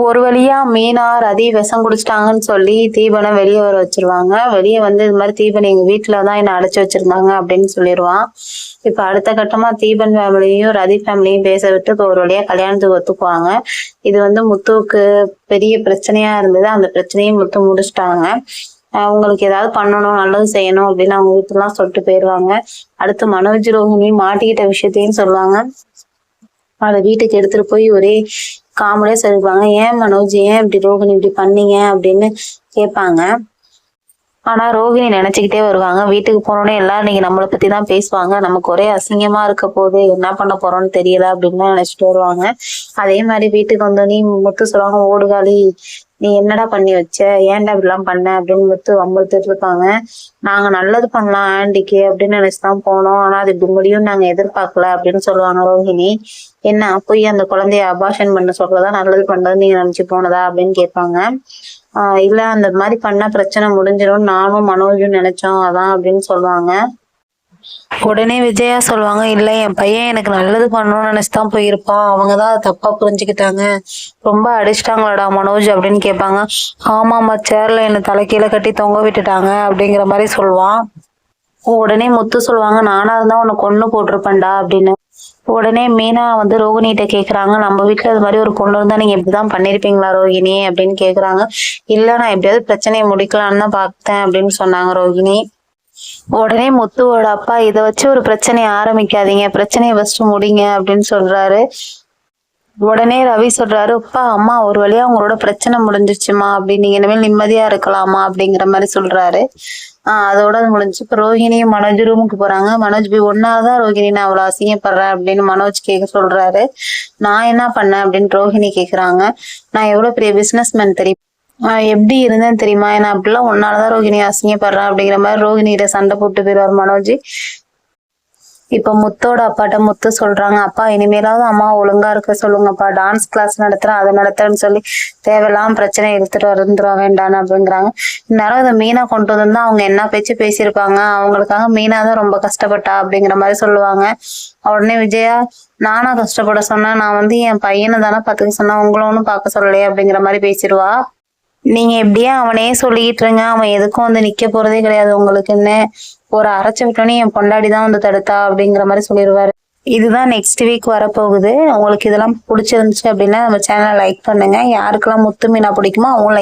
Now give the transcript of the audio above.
ஒரு வழியா மீனா ரதி விஷம் குடிச்சிட்டாங்கன்னு சொல்லி தீபனை வெளியே வர வச்சிருவாங்க. வெளியே வந்து இது மாதிரி தீபன் எங்க வீட்டுல தான் என்ன அடைச்சு வச்சிருந்தாங்க அப்படின்னு சொல்லிடுவான். இப்ப அடுத்த கட்டமா தீபன் ஃபேமிலியும் ரதி ஃபேமிலியும் பேச விட்டு ஒரு வழியா கல்யாணத்துக்கு ஒத்துக்குவாங்க. இது வந்து முத்துவுக்கு பெரிய பிரச்சனையா இருந்தது. அந்த பிரச்சனையும் முத்து முடிச்சிட்டாங்க. அவங்களுக்கு ஏதாவது பண்ணணும் நல்லது செய்யணும் அப்படின்னு அவங்க வீட்டுலாம் சொல்லிட்டு போயிடுவாங்க அடுத்து மனோஜ் ரோஹிணி மாட்டிக்கிட்ட விஷயத்தையும் சொல்லுவாங்க. அதை வீட்டுக்கு எடுத்துட்டு போய் ஒரே காமெடியா சொல்லிருப்பாங்க. ஏன் மனோஜ் ஏன் இப்படி ரோகிணி இப்படி பண்ணீங்க? அப்படின்னு கேட்பாங்க. ஆனா ரோகிணி நினைச்சுக்கிட்டே வருவாங்க. வீட்டுக்கு போனோடனே எல்லாரும் நீங்க நம்மளை பத்தி தான் பேசுவாங்க. நமக்கு ஒரே அசிங்கமா இருக்க போது என்ன பண்ண போறோம்னு தெரியல அப்படின்னு நினைச்சிட்டு வருவாங்க. அதே மாதிரி வீட்டுக்கு வந்தோடனே முத்து சொல்லுவாங்க ஓடுகாலி நீ என்னடா பண்ணி வச்ச? ஏன்டா இப்படிலாம் பண்ண? அப்படின்னு முத்து வம்பழுத்துட்டு இருப்பாங்க நாங்க நல்லது பண்ணலாம் ஆண்டிக்கு அப்படின்னு நினைச்சுதான் போனோம். ஆனா அது இப்படியும் நாங்க எதிர்பார்க்கல அப்படின்னு சொல்லுவாங்க ரோஹிணி. என்ன போய் அந்த குழந்தைய அபாஷன் பண்ண சொல்றதா நல்லது பண்றது நீங்க நினைச்சு போனதா அப்படின்னு கேட்பாங்க. ஆஹ் இல்ல அந்த மாதிரி பண்ணா பிரச்சனை முடிஞ்சிடும் நானும் மனோஜும் நினைச்சோம். அதான் அப்படின்னு சொல்லுவாங்க. உடனே விஜயா சொல்லுவாங்க இல்ல என் பையன் எனக்கு நல்லது பண்ணணும்னு நினைச்சுதான் போயிருப்பான். அவங்கதான் அதை தப்பா புரிஞ்சுக்கிட்டாங்க. ரொம்ப அடிச்சிட்டாங்களாடா மனோஜ் அப்படின்னு கேட்பாங்க. ஆமாமா சேர்ல என்ன தலைக்கீழ கட்டி தொங்க விட்டுட்டாங்க அப்படிங்கிற மாதிரி சொல்லுவான். உடனே முத்து சொல்லுவாங்க நானா இருந்தா உன்னை கொன்னு போட்டிருப்பேன்டா அப்படின்னு. உடனே மீனா வந்து ரோகிணிகிட்ட கேக்குறாங்க நம்ம வீட்டுல அது மாதிரி ஒரு பொண்ணு இருந்தா நீங்க இப்படிதான் பண்ணிருப்பீங்களா ரோகிணி? அப்படின்னு கேக்குறாங்க. இல்ல நான் எப்படியாவது பிரச்சனையை முடிக்கலாம்னு தான் பார்த்தேன் அப்படின்னு சொன்னாங்க ரோகிணி. உடனே முத்துவோட அப்பா இதை வச்சு ஒரு பிரச்சனையை ஆரம்பிக்காதீங்க. பிரச்சனையை ஃபர்ஸ்ட் முடிங்க அப்படின்னு சொல்றாரு. உடனே ரவி சொல்றாரு அப்பா அம்மா ஒரு வழியா உங்களோட பிரச்சனை முடிஞ்சிச்சுமா? அப்படின்னு நீங்க இனிமேல் நிம்மதியா இருக்கலாமா? அப்படிங்கிற மாதிரி சொல்றாரு. ஆஹ் அதோட அது முடிஞ்சு இப்ப ரோஹிணியும் மனோஜ் ரூமுக்கு போறாங்க. மனோஜ் போய் ஒன்னாதான் ரோஹிணி நான் அவ்வளவு அசிங்கப்படுறேன் அப்படின்னு மனோஜ் கேட்க சொல்றாரு. நான் என்ன பண்ணேன்? அப்படின்னு ரோஹிணி கேக்குறாங்க. நான் எவ்வளவு பெரிய பிசினஸ் மேன் தெரியும்? எப்படி இருந்தேன் தெரியுமா? ஏன்னா அப்படிலாம் ஒன்னாலதான் ரோகிணி அசிங்கப்படுறேன் அப்படிங்கிற மாதிரி ரோஹிணிகிட்ட சண்டை போட்டு போயிடுவார் மனோஜ். இப்ப முத்தோட அப்பாட்ட முத்து சொல்றாங்க அப்பா இனிமேலாவது அம்மா ஒழுங்கா இருக்க சொல்லுங்கப்பா. டான்ஸ் கிளாஸ் நடத்துறேன் அதை நடத்துறேன்னு சொல்லி தேவையில்லாம பிரச்சனை எடுத்துட்டு வந்துட வேண்டாம் அப்படிங்கிறாங்க. இந்நேரம் இதை மீனா கொண்டு வந்திருந்தா அவங்க என்ன பேச்சு பேசியிருப்பாங்க? அவங்களுக்காக மீனா தான் ரொம்ப கஷ்டப்பட்டா அப்படிங்கிற மாதிரி சொல்லுவாங்க. உடனே விஜயா நானா கஷ்டப்பட சொன்னேன். நான் வந்து என் பையனை தானே பாத்துக்க சொன்னேன். உங்களும் ஒன்றும் பார்க்க சொல்லலையே அப்படிங்கிற மாதிரி பேசிடுவா. நீங்க எப்படியே அவனே சொல்லிக்கிட்டு இருங்க. அவன் எதுக்கும் வந்து நிக்க போறதே கிடையாது. உங்களுக்குன்னு ஒரு அரைச்சி விட்டோன்னே என் பொண்டாடி தான் வந்து தடுத்தா அப்படிங்கிற மாதிரி சொல்லிடுவாரு. இதுதான் நெக்ஸ்ட் வீக் வரப்போகுது. உங்களுக்கு இதெல்லாம் பிடிச்சிருந்துச்சு அப்படின்னா நம்ம சேனலை லைக் பண்ணுங்க. யாருக்கெல்லாம் முத்து மீனா பிடிக்குமோ அவங்களும்